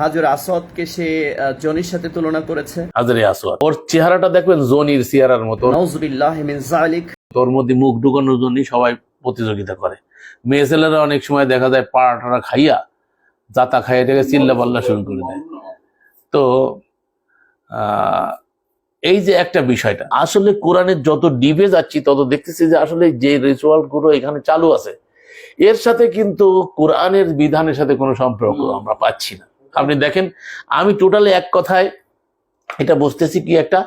হাজর আসাদকে সে জনির সাথে তুলনা করেছে। হাজারে আসোয়াদ ওর চেহারাটা দেখবেন জনির চেহারার মতো। নওজবিল্লাহ মিন জালিক তোর মধ্যে মুখ ঢুকানোর জন্যই সবাই প্রতিযোগিতা করে। মেয়ে ছেলেরা অনেক সময় দেখা যায় পাড়াটা খাইয়া জাতা খাইয়া থেকে চিল্লা পাল্লা শুরু করে দেয়। তো আহ, এই যে একটা বিষয়টা আসলে কোরআনের যত ডিপে যাচ্ছি তত দেখতেছি যে আসলে যে রিচুয়ালগুলো এখানে চালু আছে এর সাথে কিন্তু কোরআনের বিধানের সাথে কোনো সম্পর্ক আমরা পাচ্ছি না। আপনি দেখেন, আমি টোটালি এক কথায় এটা বুঝতেছি কি একটা,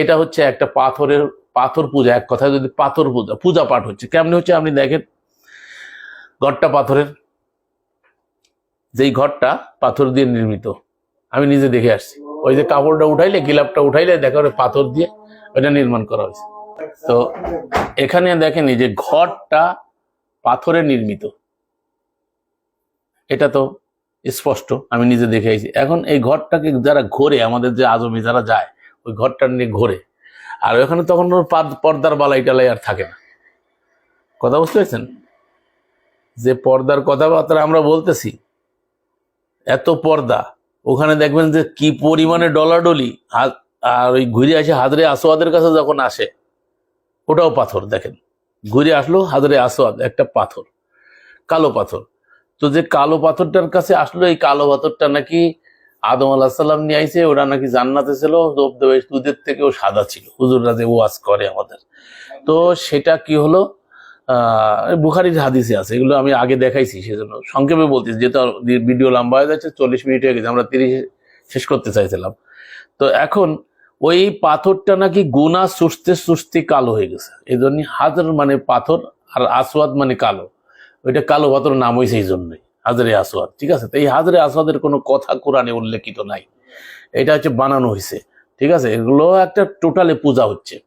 এটা হচ্ছে একটা পাথরের, পাথর পূজা, এক কথায় যদি পাথর পূজা পূজা পাঠ হচ্ছে। কেমনি হচ্ছে আপনি দেখেন, ঘরটা পাথরের, যেই ঘরটা পাথর দিয়ে নির্মিত। আমি নিজে দেখে আসছি। ওই যে কাপড়টা উঠাইলে, গিলাপটা উঠাইলে, দেখা পাথর দিয়ে ওইটা নির্মাণ করা হয়েছে। তো এখানে দেখেন, এই যে ঘরটা পাথরে নির্মিত। এটা তো স্পষ্ট, আমি নিজে দেখে আইছি। এখন এই ঘরটাকে যারা ঘোরে, আমাদের যে আজমি যারা যায়, ওই ঘরটা নিয়ে ঘোরে। আর ওখানে তখন পর্দার বালাই টালাই আর থাকে না। কথা বুঝতে পেরেছেন? যে পর্দার কথাবার্তা আমরা বলতেছি, এত পর্দা, ওখানে দেখবেন যে কি পরিমাণে ডলাডলি আর ওই ঘুরে আসে হাজরে আসোয়াদের কাছে যখন আসে, ওটাও পাথর দেখেন। ঘুরে আসলো হাজরে আসোয়াদ একটা পাথর, কালো পাথর। তো যে কালো পাথরটার কাছে আসলো, এই কালো পাথরটা নাকি আদম আলাহ সাল্লাম নিয়ে আইছে, ওরা নাকি জান্নাতে ছিল দুধের থেকেও সাদা ছিল। হুজুররা যে ওয়াজ করে আমাদের। তো সেটা কি হলো? বুখারির হাদিসে আছে, এগুলো আমি আগে দেখাইছি সেজন্য। সংক্ষেপে বলতেছি, যেহেতু ভিডিও লম্বা হয়ে যাচ্ছে, চল্লিশ মিনিট হয়ে গেছে, আমরা তিরিশ শেষ করতে চাইছিলাম। তো এখন ওই পাথরটা নাকি গুনা সুস্তে সুস্তি কালো হয়ে গেছে। এই জন্য হাজার মানে পাথর আর আসওয়াদ মানে কালো। ওইটা কালো পাথর নাম হয়েছে এই জন্যই, হাজারে আসওয়াদ, ঠিক আছে? তো এই হাজারে আসওয়াদের কোনো কথা কোরআনে উল্লেখিত নাই। এটা হচ্ছে বানানো হয়েছে, ঠিক আছে? এগুলো একটা টোটালে পূজা হচ্ছে।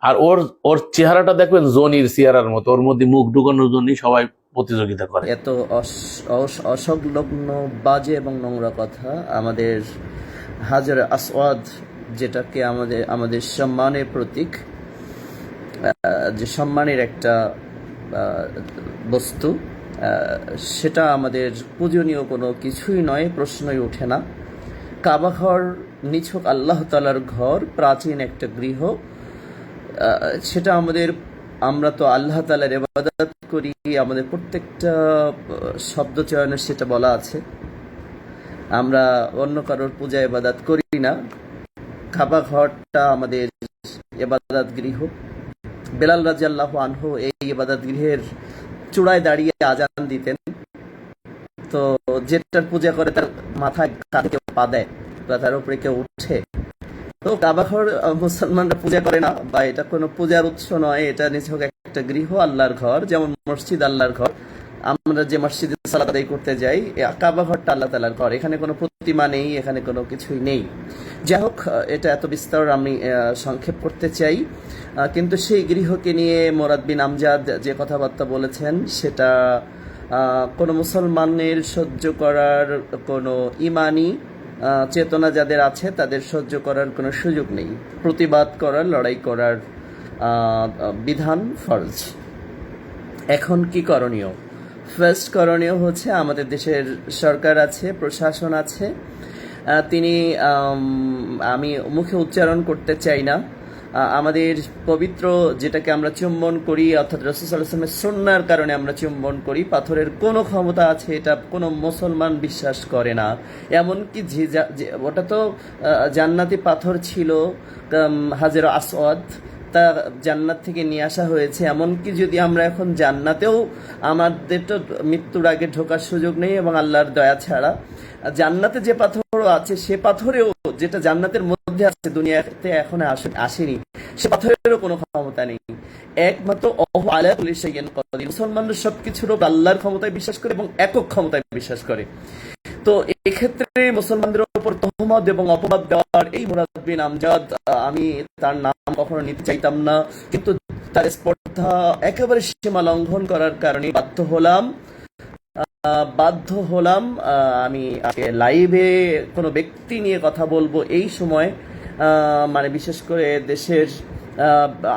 আর ওর ওর চেহারাটা দেখবেন জনির চেহারার মতো, ওর মধ্যে মুখ ঢুকানোর জন্যই সবাই প্রতিযোগিতা করে। এত অস- অস- অসংলগ্ন, বাজে এবং নোংরা কথা আমাদের হাজার আসওয়াদ যেটাকে আমাদের আমাদের সম্মানের প্রতীক যে সম্মানের একটা বস্তু সেটা আমাদের পূজনীয় কোনো কিছুই নয় প্রশ্নই ওঠে না। কাবা ঘর নিছক আল্লাহ তালার ঘর প্রাচীন একটা গৃহ। সেটা আমাদের আমরা তো আল্লাহ তালার এবাদত করি আমাদের প্রত্যেকটা আহ, শব্দ চয়নে সেটা বলা আছে। আমরা অন্য কারোর পূজা এবাদাত করি না। কাবা ঘরটা আমাদের এবাদাত গৃহ। বেলাল রাজি আল্লাহ আনহু এই এবাদাত গৃহের চূড়ায় দাঁড়িয়ে আজান দিতেন। তো যেটার পূজা করে তার মাথায় পা দেয় তার উপরে কেউ উঠে। তো কাবাঘর মুসলমানরা পূজা করে না, বা এটা কোনো পূজার উৎস নয়, এটা নিছক একটা গৃহ, আল্লাহর ঘর, যেমন মসজিদ, আল্লাহর ঘর। আমরা যে মসজিদে সালাত আদায় করতে যাই কাবা ঘরটা আল্লাহ তালার ঘর। এখানে কোনো প্রতিমা নেই এখানে কোনো কিছুই নেই। যাই হোক এটা এত বিস্তর আমি সংক্ষেপ করতে চাই। কিন্তু সেই গৃহকে নিয়ে মোরাদ বিন আমজাদ যে কথাবার্তা বলেছেন, সেটা কোনো মুসলমানের সহ্য করার কোনো ইমানি চেতনা যাদের আছে, তাদের সহ্য করার কোনো সুযোগ নেই। প্রতিবাদ করার, লড়াই করার বিধান ফরজ। এখন কি করণীয়? ফার্স্ট করণীয় হচ্ছে আমাদের দেশের সরকার আছে, প্রশাসন আছে। তিনি আমি মুখে উচ্চারণ করতে চাই না। আমাদের পবিত্র যেটাকে আমরা চুম্বন করি, অর্থাৎ রসুসাল্লামের সন্ন্যার কারণে আমরা চুম্বন করি, পাথরের কোনো ক্ষমতা আছে এটা কোনো মুসলমান বিশ্বাস করে না। এমনকি যে ওটা তো জান্নাতি পাথর ছিল হাজের আসওয়াদ তা জান্নাত থেকে নিয়ে আসা হয়েছে। এমনকি যদি আমরা এখন জান্নাতেও আমাদের তো মৃত্যুর আগে ঢোকার সুযোগ নেই এবং আল্লাহর দয়া ছাড়া, জান্নাতে যে পাথরও আছে, সে পাথরেও যেটা জান্নাতের মধ্যে আছে, দুনিয়াতে এখন আসে- আসেনি, সে পাথরেরও কোনো ক্ষমতা নেই। একমাত্র অহ আলা কাদির। মুসলমানরা সবকিছুর আল্লাহর ক্ষমতায় বিশ্বাস করে এবং একক ক্ষমতায় বিশ্বাস করে। তো এক্ষেত্রে মুসলমানদের উপর তহমত এবং অপবাদ দেওয়ার এই মুরাদ বিন আমজাদ আমি তার নাম কখনো নিতে চাইতাম না। কিন্তু তার স্পর্ধা একেবারে সীমা লঙ্ঘন করার কারণে বাধ্য হলাম। বাধ্য হলাম আমি লাইভে কোনো ব্যক্তি নিয়ে কথা বলব এই সময়। মানে বিশেষ করে দেশের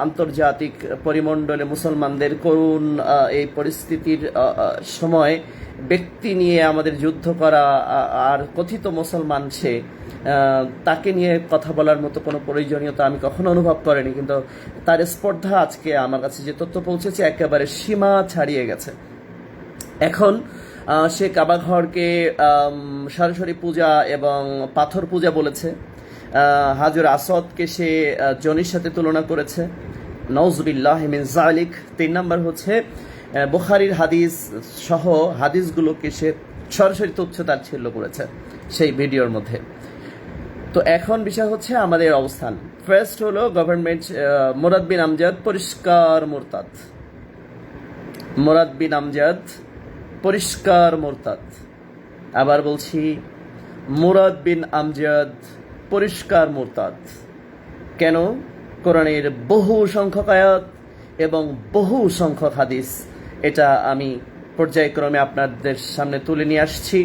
আন্তর্জাতিক পরিমণ্ডলে মুসলমানদের করুণ এই পরিস্থিতির সময়। ব্যক্তি নিয়ে আমাদের যুদ্ধ করা আর কথিত মুসলমান সে তাকে নিয়ে কথা বলার মতো কোনো প্রয়োজনীয়তা আমি কখনো অনুভব করিনি, কিন্তু তার স্পর্ধা আজকে আমার কাছে যে তথ্য পৌঁছেছে একেবারে সীমা ছাড়িয়ে গেছে। এখন সে কাবাঘরকে সরাসরি পূজা এবং পাথর পূজা বলেছে। হাজর আসাদকে সে জনির সাথে তুলনা করেছে। নওজবিল্লাহ মিন জালিক তিন নম্বর হচ্ছে বুখারির হাদিস সহ হাদিসগুলোকে সে সরাসরি তুচ্ছ তাচ্ছিল্য করেছে সেই ভিডিওর মধ্যে। তো এখন বিষয় হচ্ছে আমাদের অবস্থান। ফার্স্ট হলো গভর্নমেন্ট মোরাদ বিন আমজাদ পরিষ্কার মোরতাদ। মোরাদ বিন আমজাদ পরিষ্কার মোরতাদ। আবার বলছি, মুরাদ বিন আমজাদ পরিষ্কার মোরতাদ। কেন? কোরআনের বহু সংখ্যক আয়াত এবং বহু সংখ্যক হাদিস এটা আমি পর্যায়ক্রমে আপনাদের সামনে তুলে নিয়ে আসছি।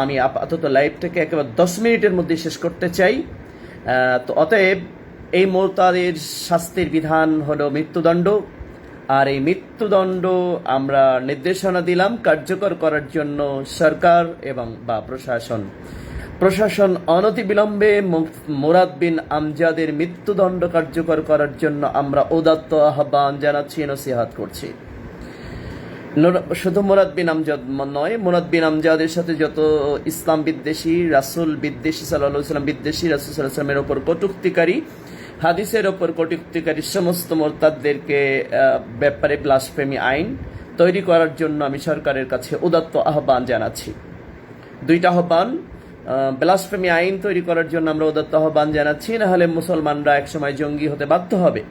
আমি আপাতত লাইভটাকে একেবারে দশ মিনিটের মধ্যে শেষ করতে চাই। তো অতএব এই মোরতাদের শাস্তির বিধান হলো মৃত্যুদণ্ড। আর এই মৃত্যুদণ্ড আমরা নির্দেশনা দিলাম কার্যকর করার জন্য সরকার এবং বা প্রশাসন। প্রশাসন অনতিবিলম্বে মোরাদ বিন আমজাদের মৃত্যুদণ্ড কার্যকর করার জন্য আমরা উদাত্ত আহ্বান জানাচ্ছি, নসিহাত করছি। শুধু মোরাদ বিন আমজাদ নয়, মোরাদ বিন আমজাদের সাথে যত ইসলাম বিদ্বেষী, রাসুল বিদ্বেষী সাল্লাহ সাল্লাম বিদ্বেষী, রাসুল সাল্লাহ সাল্লামের ওপর কটুক্তিকারী, হাদিসের ওপর কটুক্তিকারী সমস্ত মোরতাদদেরকে ব্যাপারে ব্লাসফেমি আইন তৈরি করার জন্য আমি সরকারের কাছে উদাত্ত আহ্বান জানাচ্ছি। দুইটা আহ্বান ব্লাসফেমি আইন তৈরি করার জন্য আমরা উদাত্ত আহ্বান জানাচ্ছি, না হলে মুসলমানরা একসময় জঙ্গি হতে বাধ্য হবে।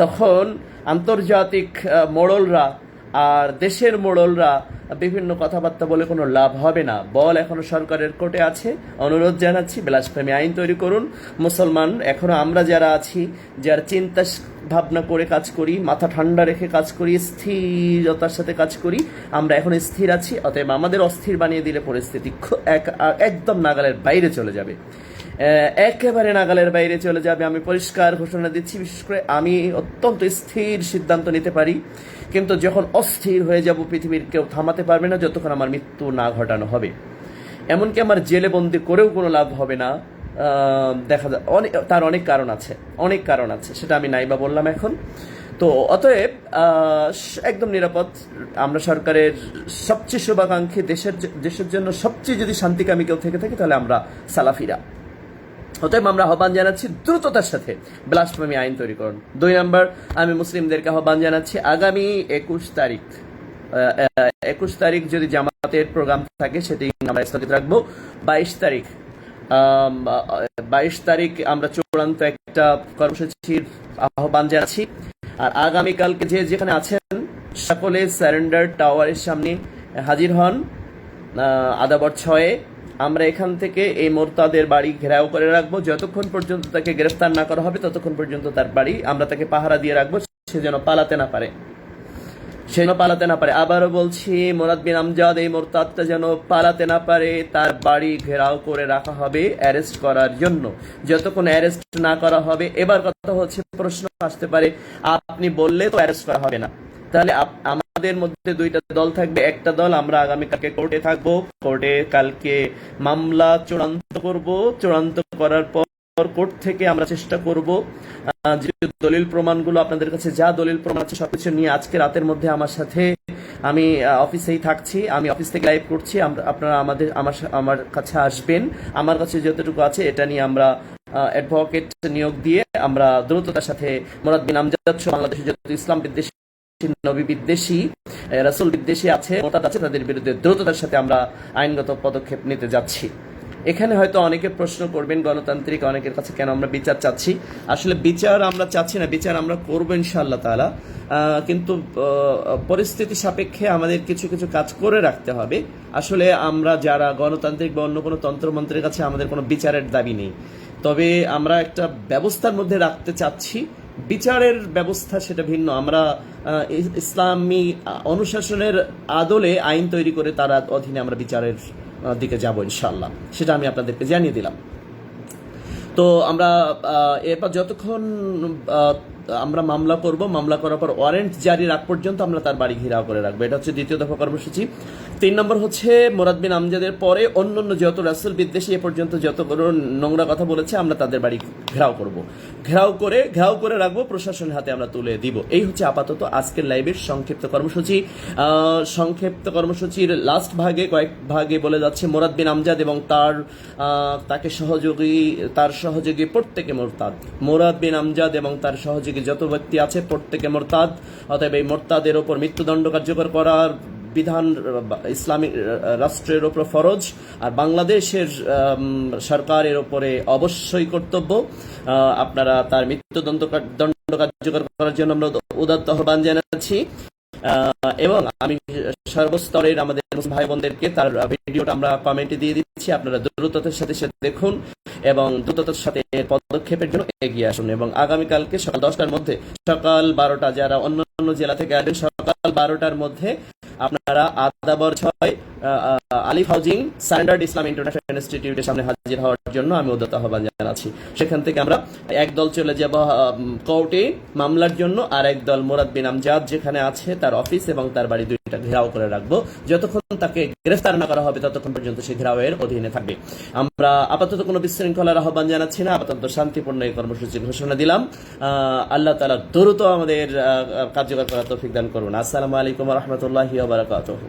তখন আন্তর্জাতিক মোড়লরা আর দেশের মোড়লরা বিভিন্ন কথাবার্তা বলে কোনো লাভ হবে না। বল এখনও সরকারের কোর্টে আছে। অনুরোধ জানাচ্ছি, ব্লাসফেমি আইন তৈরি করুন। মুসলমান, এখনও আমরা যারা আছি, যারা চিন্তা ভাবনা করে কাজ করি, মাথা ঠান্ডা রেখে কাজ করি, স্থিরতার সাথে কাজ করি, আমরা এখন স্থির আছি, অতএব আমাদের অস্থির বানিয়ে দিলে পরিস্থিতি এক- একদম নাগালের বাইরে চলে যাবে। একেবারে নাগালের বাইরে চলে যাবে, আমি পরিষ্কার ঘোষণা দিচ্ছি, বিশেষ করে আমি অত্যন্ত স্থির সিদ্ধান্ত নিতে পারি। কিন্তু যখন অস্থির হয়ে যাব, পৃথিবীর কেউ থামাতে পারবে না, যতক্ষণ আমার মৃত্যু না ঘটানো হবে। এমনকি আমার জেলে বন্দি করেও কোনো লাভ হবে না। দেখা যায় অনেক তার অনেক কারণ আছে, অনেক কারণ আছে, সেটা আমি নাইবা বললাম এখন। তো অতএব একদম নিরাপদ। আমরা সরকারের সবচেয়ে শুভাকাঙ্ক্ষী, দেশের দেশের জন্য সবচেয়ে যদি শান্তিকামী কেউ থেকে থাকি, তাহলে আমরা সালাফিরা। অতএব আমরা আহ্বান জানাচ্ছি দ্রুততার সাথে ব্লাসফেমি আইন তৈরি করুন দুই নম্বর, আমি মুসলিমদেরকে আহ্বান জানাচ্ছি আগামী একুশ তারিখ একুশ তারিখ যদি জামাতের প্রোগ্রাম থাকে সেটি আমরা স্থগিত রাখব। বাইশ তারিখ বাইশ তারিখ আমরা চূড়ান্ত একটা কর্মসূচির আহ্বান জানাচ্ছি। আর আগামীকালকে যে যেখানে আছেন, সকলে স্যারেন্ডার টাওয়ারের সামনে হাজির হন আদাবর ছয়ে। আমরা এখান থেকে এই মোরতাদের বাড়ি ঘেরাও করে রাখব। যতক্ষণ পর্যন্ত তাকে গ্রেফতার না করা হবে, ততক্ষণ পর্যন্ত তার বাড়ি আমরা তাকে পাহারা দিয়ে রাখব। সে যেন পালাতে না পারে। সে যেন পালাতে না পারে। আবারও বলছি, মোরাদ বিন আমজাদ, এই মোরতাদটা যেন পালাতে না পারে, তার বাড়ি ঘেরাও করে রাখা হবে অ্যারেস্ট করার জন্য। যতক্ষণ অ্যারেস্ট না করা হবে, এবার কথা হচ্ছে, প্রশ্ন আসতে পারে, আপনি বললে তো অ্যারেস্ট করা হবে না। তাহলে আপ- আমাদের মধ্যে দুইটা দল থাকবে। একটা দল আমরা আগামীকালকে কোর্টে থাকব। কোর্টে কালকে মামলা চূড়ান্ত করব। চূড়ান্ত করার পর কোর্ট থেকে আমরা চেষ্টা করব যে দলিল প্রমাণগুলো আপনাদের কাছে, যা দলিল প্রমাণ আছে সবকিছু নিয়ে আজকে রাতের মধ্যে আমার সাথে আমি অফিসেই থাকছি। আমি অফিস থেকে লাইভ করছি। আপনারা আমাদের, আমার আমার কাছে আসবেন। আমার কাছে যতটুকু আছে এটা নিয়ে আমরা অ্যাডভোকেট নিয়োগ দিয়ে আমরা দ্রুততার সাথে মোরাদ বিন আমজাদ সহ বাংলাদেশের যত ইসলাম বিদ্বেষী নবী বিদ্বেষী রাসূল বিদ্বেষী আছে মোরতাদ আছে তাদের বিরুদ্ধে দ্রুততার সাথে আমরা আইনগত পদক্ষেপ নিতে যাচ্ছি। এখানে হয়তো অনেকে প্রশ্ন করবেন গণতান্ত্রিক অনেকের কাছে কেন আমরা বিচার চাচ্ছি? আসলে বিচার আমরা চাচ্ছি না বিচার আমরা করব ইনশাআল্লাহ আহ, কিন্তু পরিস্থিতি সাপেক্ষে আমাদের কিছু কিছু কাজ করে রাখতে হবে। আসলে আমরা যারা গণতান্ত্রিক বা অন্য কোনো তন্ত্রমন্ত্রের কাছে আমাদের কোনো বিচারের দাবি নেই। তবে আমরা একটা ব্যবস্থার মধ্যে রাখতে চাচ্ছি বিচারের ব্যবস্থা সেটা ভিন্ন। আমরা ইসলামী অনুশাসনের আদলে আইন তৈরি করে তার অধীনে আমরা বিচারের দিকে যাব ইনশাল্লাহ সেটা আমি আপনাদেরকে জানিয়ে দিলাম। তো আমরা এরপর যতক্ষণ আমরা মামলা করব, মামলা করার পর ওয়ারেন্ট জারি রাখ পর্যন্ত আমরা তার বাড়ি ঘেরাও করে রাখব। এটা হচ্ছে দ্বিতীয় দফা কর্মসূচি। তিন নম্বর হচ্ছে মোরাদ বিন আমজাদের পরে অন্য অন্য যত রাসুল বিদ্বেষী এ পর্যন্ত যতগুলো নোংরা কথা বলেছে, আমরা তাদের বাড়ি ঘেরাও করব। ঘেরাও করে ঘেরাও করে রাখব, প্রশাসনের হাতে আমরা তুলে দিব। এই হচ্ছে আপাতত আজকের লাইভের সংক্ষিপ্ত কর্মসূচি। সংক্ষিপ্ত কর্মসূচির লাস্ট ভাগে, কয়েক ভাগে বলে যাচ্ছে মোরাদ বিন আমজাদ এবং তার তাকে সহযোগী, তার সহযোগী প্রত্যেকে মোরতাদ। মোরাদ বিন আমজাদ এবং তার সহযোগী যত ব্যক্তি আছে, প্রত্যেকে মোরতাদ। অতএব এই মোরতাদের ওপর মৃত্যুদণ্ড কার্যকর করার বিধান ইসলামিক রাষ্ট্রের ওপর ফরজ। আর বাংলাদেশের সরকারের ওপরে অবশ্যই কর্তব্য। আপনারা তার মৃত্যুদণ্ড দণ্ড কার্যকর করার জন্য আমরা উদাত্ত আহ্বান জানাচ্ছি। এবং আমি সর্বস্তরের আমাদের ভাই বোনদেরকে তার ভিডিওটা আমরা কমেন্টে দিয়ে দিচ্ছি। আপনারা দ্রুততার সাথে সাথে দেখুন এবং দ্রুততার সাথে পদক্ষেপের জন্য এগিয়ে আসুন এবং আগামীকালকে সকাল দশটার মধ্যে, সকাল বারোটা, যারা অন্য অন্য জেলা থেকে আসবেন, সকাল বারোটার মধ্যে আপনারা আদাবর ছয় আলিফ হাউজিং স্ট্যান্ডার্ড ইসলাম ইন্টারন্যাশনাল ইনস্টিটিউটের সামনে হাজির হওয়ার জন্য আমি উদ্যত আহ্বান জানাচ্ছি। সেখান থেকে আমরা এক দল চলে যাব কোর্টে মামলার জন্য, আর এক দল মোরাদ বিন আমজাদ যেখানে আছে তার অফিস এবং তার বাড়ি দুইটা ঘেরাও করে রাখব। যতক্ষণ তাকে গ্রেফতার না করা হবে, ততক্ষণ পর্যন্ত সে ঘেরাওয়ের অধীনে থাকবে। আমরা আপাতত কোনো বিশৃঙ্খলার আহ্বান জানাচ্ছি না, আপাতত শান্তিপূর্ণ এই কর্মসূচি ঘোষণা দিলাম। আল্লাহ তালা দ্রুত আমাদের কার্যকর করার তৌফিক দান করুন। আসসালামু আলাইকুম রহমতুল্লাহ বারাকাতুহ।